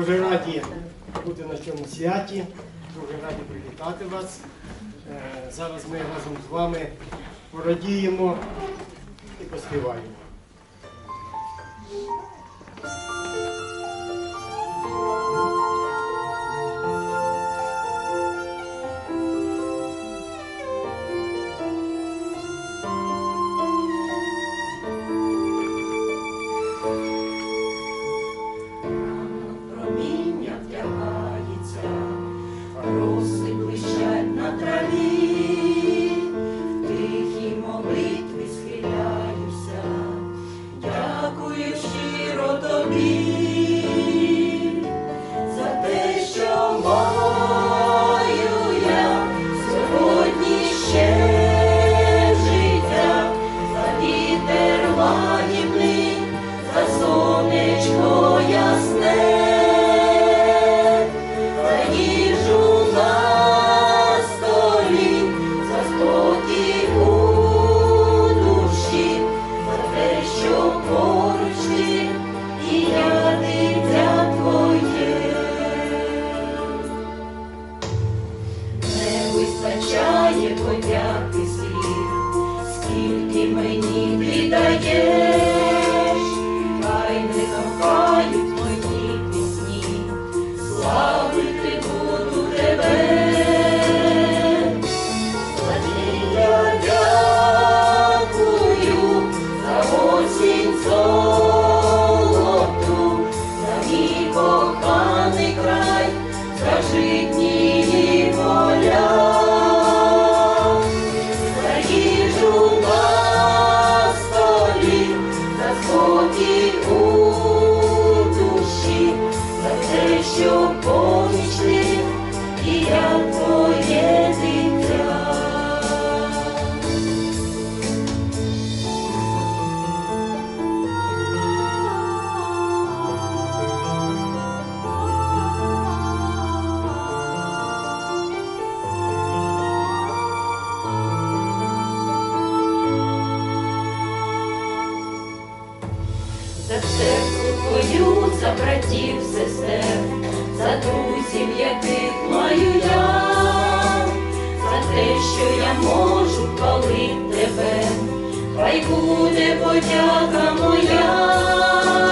Дуже раді бути на цьому святі, дуже раді привітати вас. Е, Зараз ми разом з вами порадіємо і поспіваємо. Братів, сестер, за друзів, яких маю я, за те, що я можу хвалити тебе, хай буде подяка моя,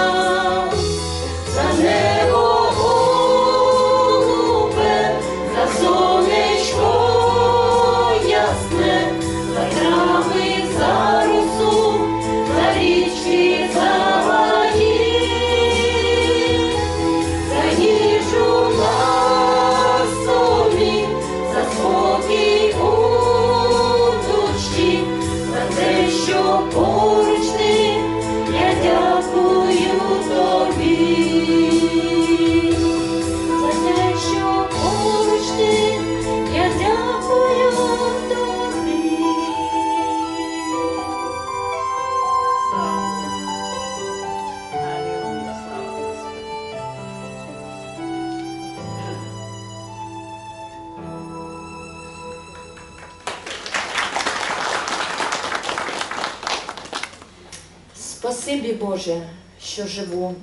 Спасибі Боже, що живу,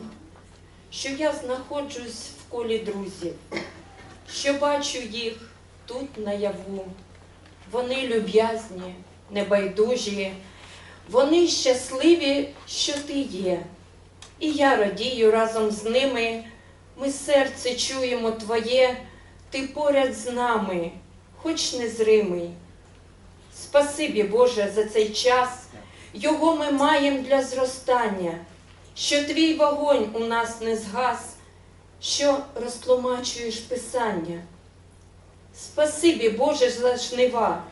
що я знаходжусь в колі друзів, що бачу їх тут наяву. Вони люб'язні, небайдужі, вони щасливі, що ти є. І я радію разом з ними. Ми серце чуємо Твоє, ти поряд з нами, хоч незримий. Спасибі, Боже, за цей час. Його ми маємо для зростання, що твій вогонь у нас не згас, що розтлумачуєш Писання. Спасибі, Боже, за жнива,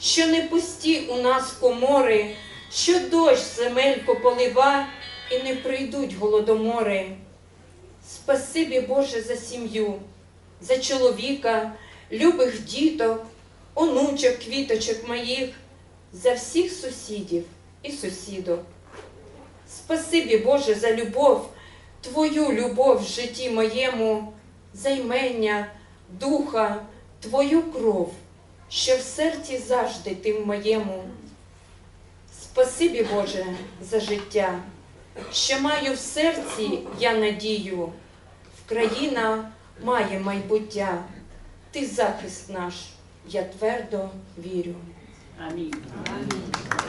що не пусті у нас комори, що дощ земель пополива і не прийдуть голодомори. Спасибі, Боже, за сім'ю, за чоловіка, любих діток, онучок, квіточок моїх, за всіх сусідів і сусіду. Спасибі, Боже, за любов, Твою любов в житті моєму, займення, духа, Твою кров, що в серці завжди ти в моєму. Спасибі, Боже, за життя, що маю в серці, я надію. Країна має майбуття, ти захист наш. Я твердо вірю. Амінь. Амінь.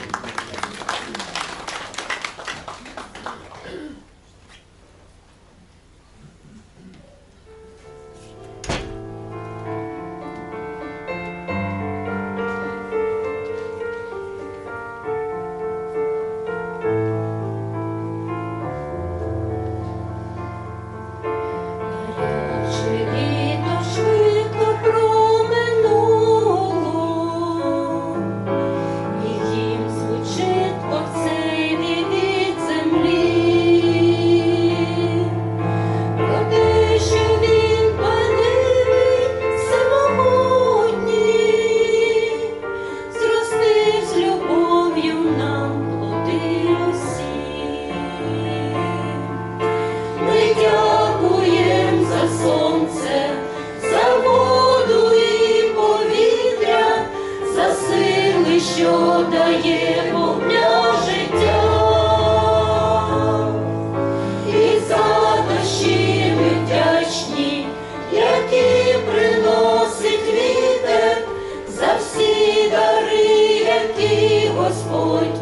Господь.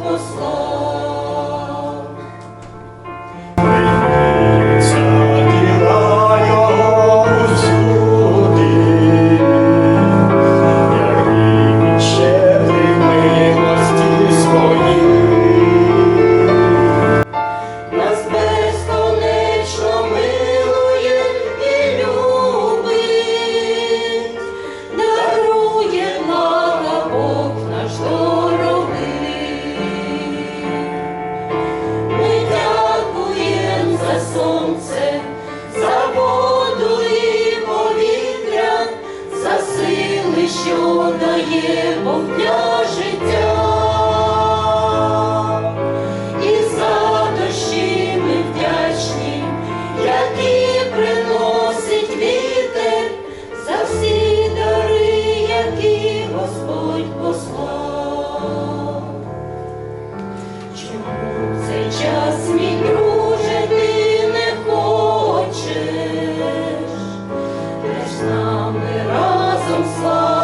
so far.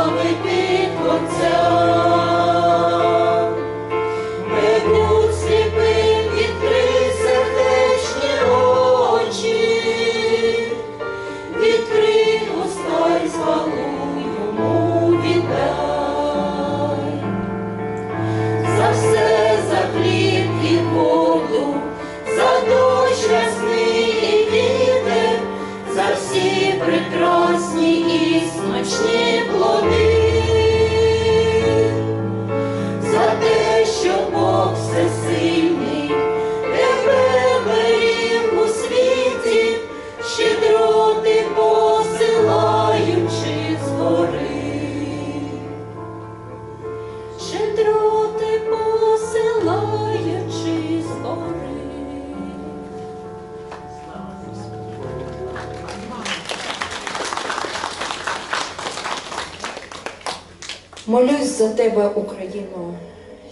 тебе, Україно,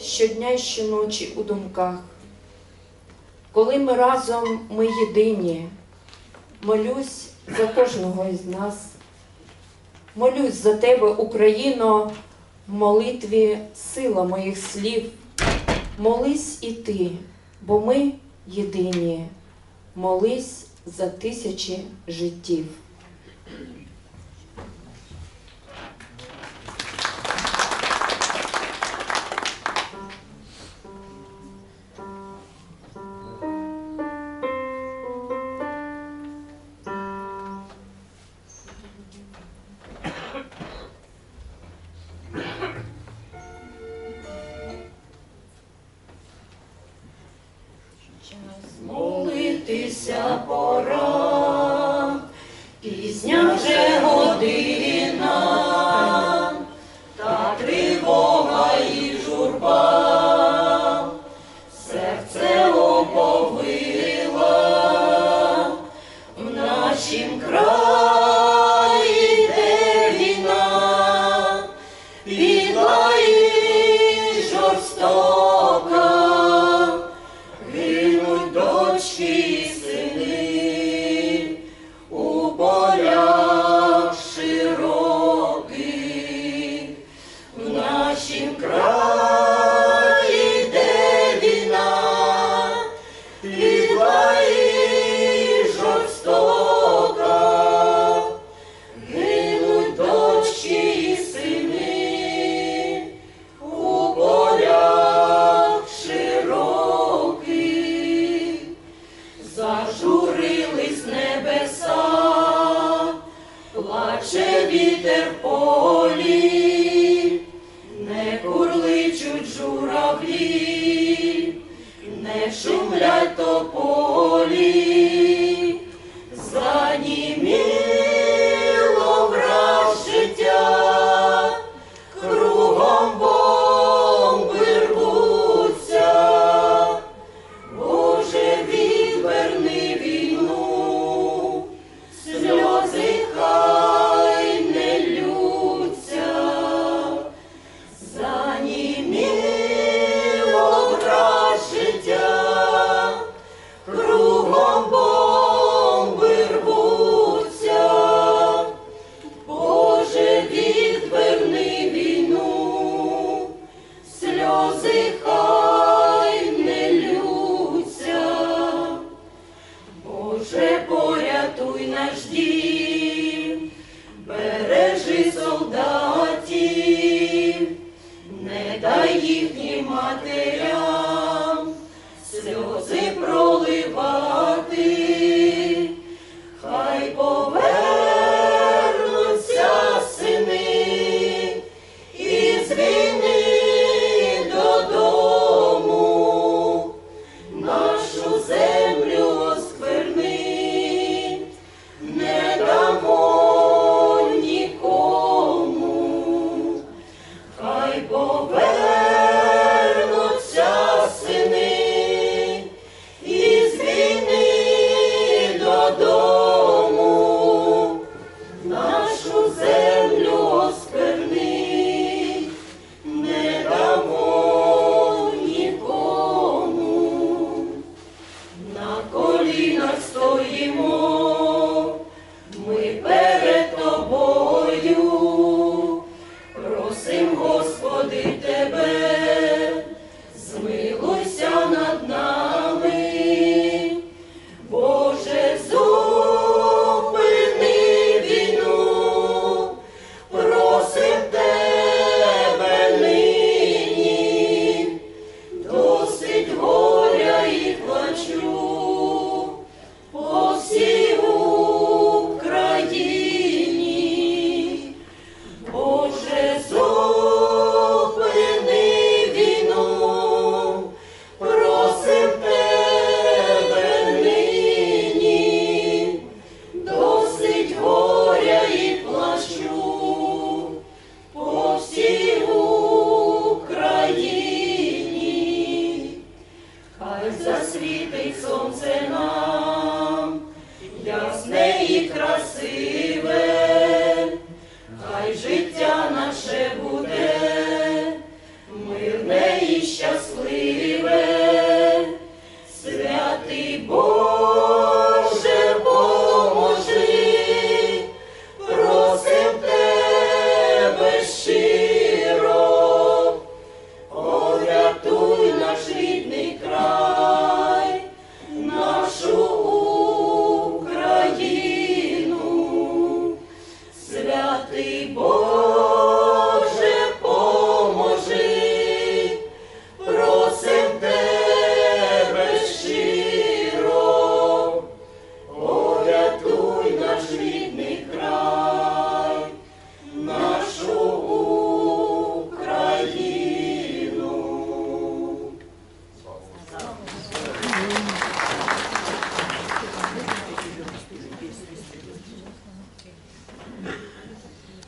щодня і щоночі у думках, коли ми разом ми єдині, молюсь за кожного із нас, молюсь за тебе, Україно, в молитві сила моїх слів. Молись і ти, бо ми єдині, молись за тисячі життів. Молитися пора, пізня вже година.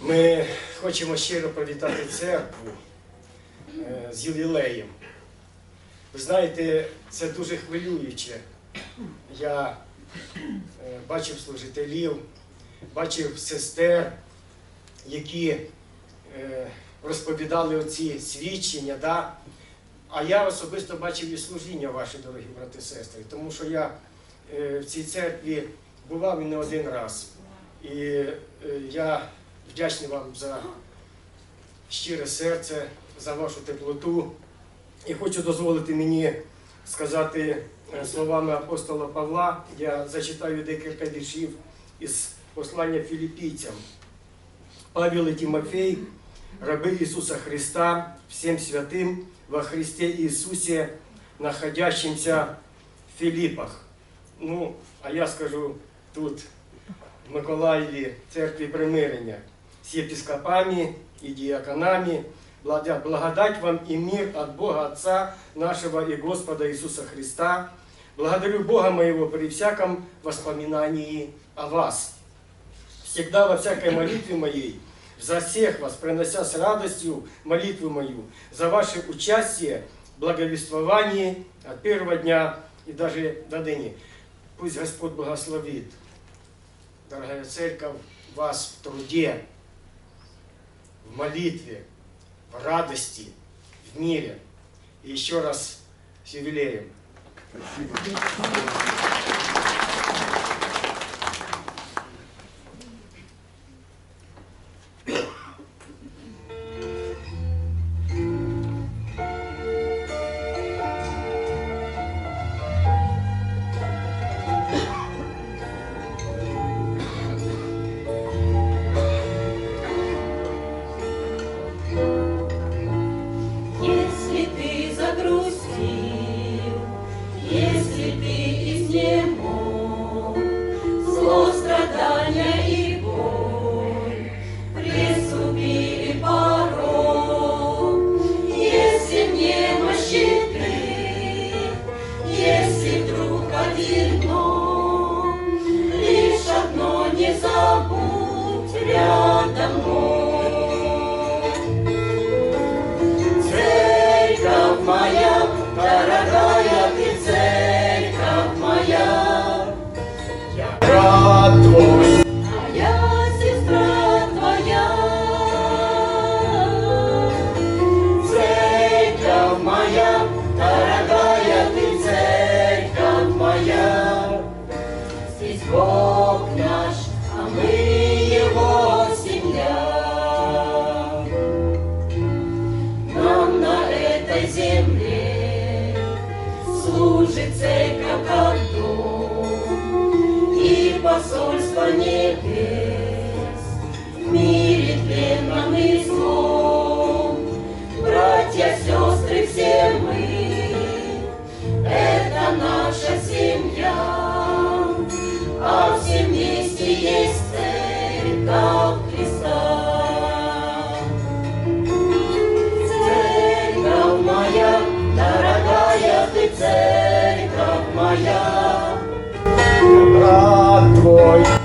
Ми хочемо щиро привітати церкву е, з ювілеєм. Ви знаєте, це дуже хвилююче. Я е, бачив служителів, бачив сестер, які е, розповідали оці свідчення. Да? А я особисто бачив і служіння ваші, дорогі брати і сестри, тому що я в цій церкві бував і не один раз. І я Вдячний вам за щире серце, за вашу теплоту. І хочу дозволити мені сказати е, словами апостола Павла. Я зачитаю декілька віршів із послання філіппійцям. Павел і Тимофей, раби Ісуса Христа, всім святим во Христе Ісусі, находящимся в Філіпах. Ну, а я скажу тут. в Миколаєві церкві примирення. з єпископами і діаконами, Благодать благодать вам и мир от Бога Отца нашего и Господа Иисуса Христа. Благодарю Бога моего при всяком воспоминании о вас. Всегда во всякой молитве моей, за всех вас, принося с радостью молитву мою, за ваше участие, благовествование от первого дня и даже до ныне. Пусть Господь благословит, дорогая церковь, вас в труде, в молитве, в радости, в мире. И еще раз с юбилеем. Если посольство небес boy.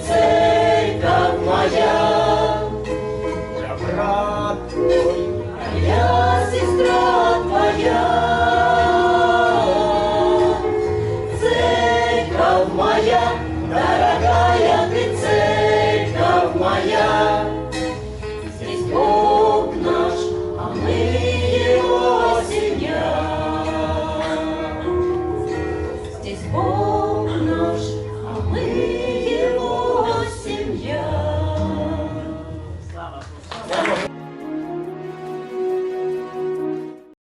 It's